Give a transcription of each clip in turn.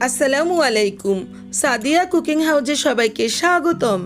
আসসালামু আলাইকুম। সাদিয়া কুকিং হাউজে সবাইকে স্বাগতম।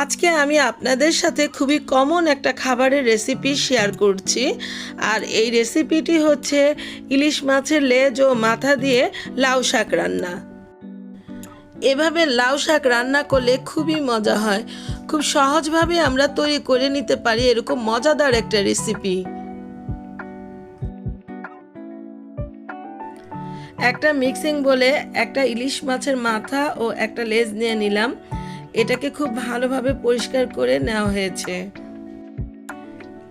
আজকে আমি আপনাদের সাথে খুবই কমন একটা খাবারের রেসিপি শেয়ার করছি। আর এই রেসিপিটি হচ্ছে ইলিশ মাছের লেজ ও মাথা দিয়ে লাউ শাক রান্না। এভাবে লাউ শাক রান্না করলে খুবই মজা হয়। খুব সহজভাবে আমরা তৈরি করে নিতে পারি এরকম মজাদার একটা রেসিপি। একটা মিক্সিং বলে একটা ইলিশ মাছের মাথা ও একটা লেজ নিয়ে নিলাম। এটাকে খুব ভালোভাবে পরিষ্কার করে নেওয়া হয়েছে।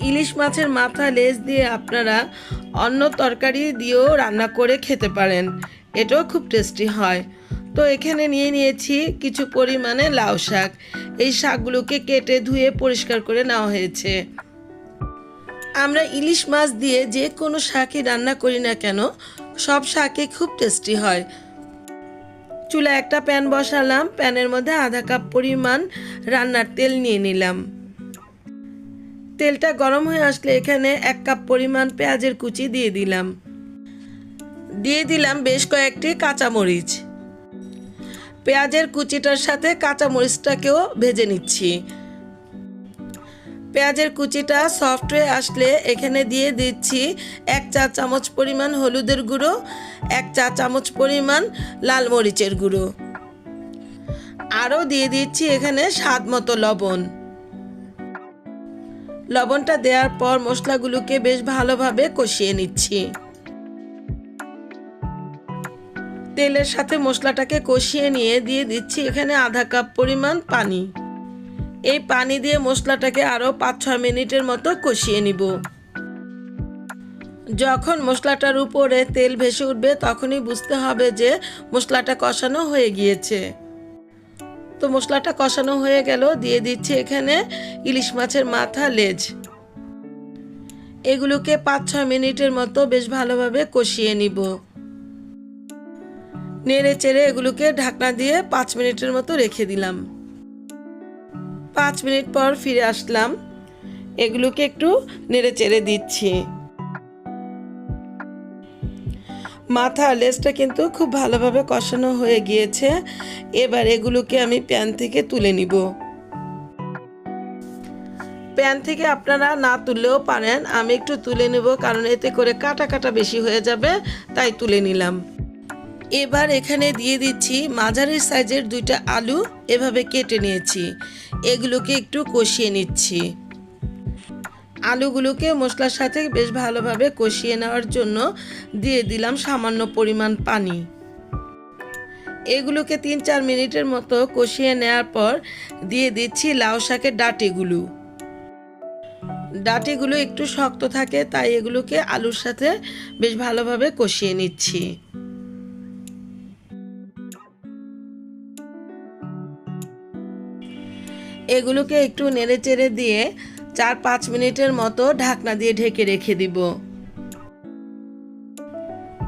ইলিশ মাছের মাথা লেজ দিয়ে আপনারা অন্য তরকারি দিয়েও রান্না করে খেতে পারেন। এটাও খুব টেস্টি হয়। তো এখানে নিয়ে নিয়েছি কিছু পরিমাণে লাউ শাক। এই শাকগুলোকে কেটে ধুয়ে পরিষ্কার করে নেওয়া হয়েছে। আমরা ইলিশ মাছ দিয়ে যে কোনো শাকই রান্না করি না কেন সব শাকই খুব টেস্টি হয়। চুলা একটা প্যান বসালাম, প্যানের মধ্যে আধা কাপ পরিমাণ রান্নার তেল নিয়ে নিলাম। তেলটা গরম হয়ে আসলে এখানে এক কাপ পরিমাণ পেঁয়াজের কুচি দিয়ে দিলাম। দিয়ে দিলাম বেশ কয়েকটি কাঁচামরিচ। পেঁয়াজের কুচিটার সাথে কাঁচামরিচটাকেও ভেজে নিচ্ছি। পেঁয়াজের কুচিটা সফট হয়ে আসলে এখানে দিয়ে দিচ্ছি এক চা চামচ পরিমাণ হলুদের গুঁড়ো, এক চা চামচ পরিমাণ লাল মরিচের গুঁড়ো। আরও দিয়ে দিচ্ছি এখানে স্বাদ মতো লবণ। লবণটা দেওয়ার পর মশলাগুলোকে বেশ ভালোভাবে কষিয়ে নিচ্ছি। তেলের সাথে মশলাটাকে কষিয়ে নিয়ে দিয়ে দিচ্ছি এখানে আধা কাপ পরিমাণ পানি। এই পানি দিয়ে মশলাটাকে আরও পাঁচ ছয় মিনিটের মতো কষিয়ে নিব। যখন মশলাটার উপরে তেল ভেসে উঠবে, তখনই বুঝতে হবে যে মশলাটা কষানো হয়ে গিয়েছে। তো মশলাটা কষানো হয়ে গেল, দিয়ে দিচ্ছি এখানে ইলিশ মাছের মাথা লেজ। এগুলোকে পাঁচ ছয় মিনিটের মতো বেশ ভালোভাবে কষিয়ে নিব। নেড়ে চেড়ে এগুলোকে ঢাকনা দিয়ে পাঁচ মিনিটের মতো রেখে দিলাম। পাঁচ মিনিট পর ফিরে আসলাম। এগুলোকে একটু নেড়ে চেড়ে দিচ্ছি। মাথা লেজটা কিন্তু খুব ভালোভাবে কষানো হয়ে গিয়েছে। এবার এগুলোকে আমি প্যান থেকে তুলে নিব। প্যান থেকে আপনারা না তুললেও পারেন। আমি একটু তুলে নেব, কারণ এতে করে কাটা কাটা বেশি হয়ে যাবে, তাই তুলে নিলাম। এবার এখানে দিয়ে দিচ্ছি মাঝারি সাইজের দুইটা আলু এভাবে কেটে নিয়েছি। এগুলোকে একটু কষিয়ে নিচ্ছি। আলুগুলোকে মশলার সাথে বেশ ভালোভাবে কষিয়ে নেওয়ার জন্য দিয়ে দিলাম সামান্য পরিমাণ পানি। এগুলোকে তিন চার মিনিটের মতো কষিয়ে নেওয়ার পর দিয়ে দিচ্ছি লাউ শাকের ডাটিগুলো। ডাটিগুলো একটু শক্ত থাকে, তাই এগুলোকে আলুর সাথে বেশ ভালোভাবে কষিয়ে নিচ্ছি। এগুলোকে একটু নেড়ে চেড়ে দিয়ে চার পাঁচ মিনিটের মতো ঢাকনা দিয়ে ঢেকে রেখে দিব।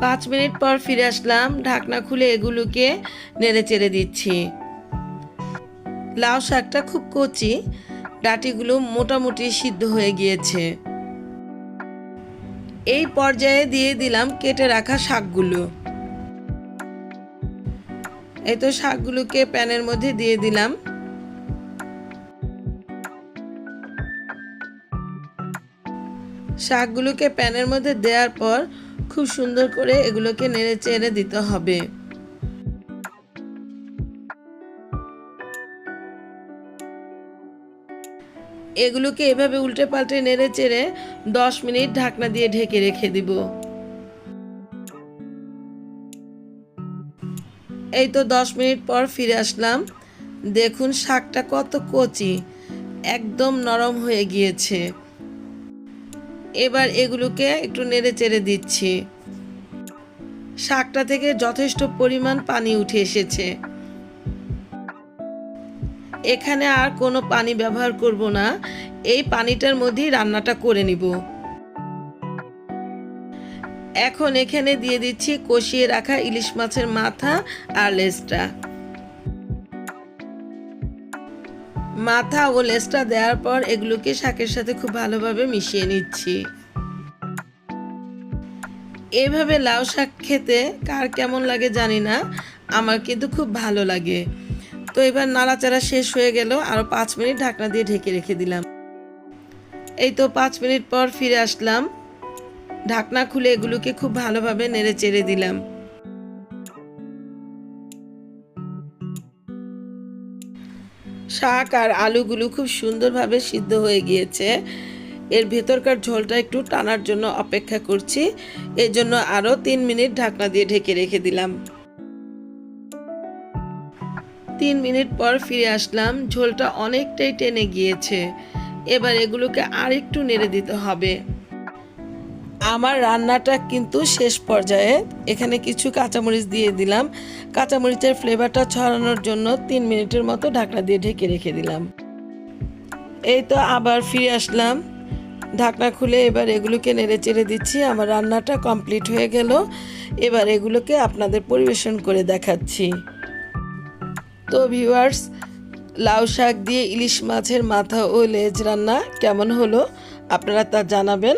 পাঁচ মিনিট পর ফিরে আসলাম, ঢাকনা খুলে এগুলোকে নেড়ে চেড়ে দিচ্ছি। লাউ শাকটা খুব কচি, ডাটিগুলো মোটামুটি সিদ্ধ হয়ে গিয়েছে। এই পর্যায়ে দিয়ে দিলাম কেটে রাখা শাকগুলো। এই তো শাকগুলোকে প্যানের মধ্যে দিয়ে দিলাম। শাকগুলোকে প্যানের মধ্যে দেওয়ার পর খুব সুন্দর করে এগুলোকে নেড়ে চেড়ে দিতে হবে। এগুলোকে এভাবে উল্টে পাল্টে নেড়ে চেড়ে দশ মিনিট ঢাকনা দিয়ে ঢেকে রেখে দিব। এই তো দশ মিনিট পর ফিরে আসলাম। দেখুন শাকটা কত কচি, একদম নরম হয়ে গিয়েছে। এবার এগুলোকে একটু নেড়ে চেড়ে দিচ্ছি। শাকটা থেকে যথেষ্ট পরিমাণ পানি উঠে এসেছে। এখানে আর কোনো পানি ব্যবহার করব না। এই পানিটার মধ্যেই রান্নাটা করে নিব। এখন এখানে দিয়ে দিচ্ছি কষিয়ে রাখা ইলিশ মাছের মাথা আর লেজটা। মাথা ও লেজটা দেওয়ার পর এগুলোকে শাকের সাথে খুব ভালোভাবে মিশিয়ে নিচ্ছি। এভাবে লাউ শাক খেতে কার কেমন লাগে জানি না, আমার কিন্তু খুব ভালো লাগে। তো এবার নাড়াচাড়া শেষ হয়ে গেল আরও পাঁচ মিনিট ঢাকনা দিয়ে ঢেকে রেখে দিলাম। এই তো পাঁচ মিনিট পর ফিরে আসলাম। ঢাকনা খুলে এগুলোকে খুব ভালোভাবে নেড়ে চেড়ে দিলাম। শাক আর আলুগুলো খুব সুন্দরভাবে সিদ্ধ হয়ে গিয়েছে। এর ভেতরকার ঝোলটা একটু টানার জন্য অপেক্ষা করছি। এর জন্য আরও তিন মিনিট ঢাকনা দিয়ে ঢেকে রেখে দিলাম। তিন মিনিট পর ফিরে আসলাম। ঝোলটা অনেকটাই টেনে গিয়েছে। এবার এগুলোকে আর একটু নেড়ে দিতে হবে। আমার রান্নাটা কিন্তু শেষ পর্যায়ে। এখানে কিছু কাঁচামরিচ দিয়ে দিলাম। কাঁচামরিচের ফ্লেভারটা ছড়ানোর জন্য তিন মিনিটের মতো ঢাকনা দিয়ে ঢেকে রেখে দিলাম। এই তো আবার ফিরে আসলাম। ঢাকনা খুলে এবার এগুলোকে নেড়ে চেড়ে দিচ্ছি। আমার রান্নাটা কমপ্লিট হয়ে গেল। এবার এগুলোকে আপনাদের পরিবেশন করে দেখাচ্ছি। তো ভিউয়ার্স, লাউ শাক দিয়ে ইলিশ মাছের মাথা ও লেজ রান্না কেমন হলো? আপনারা তা জানাবেন।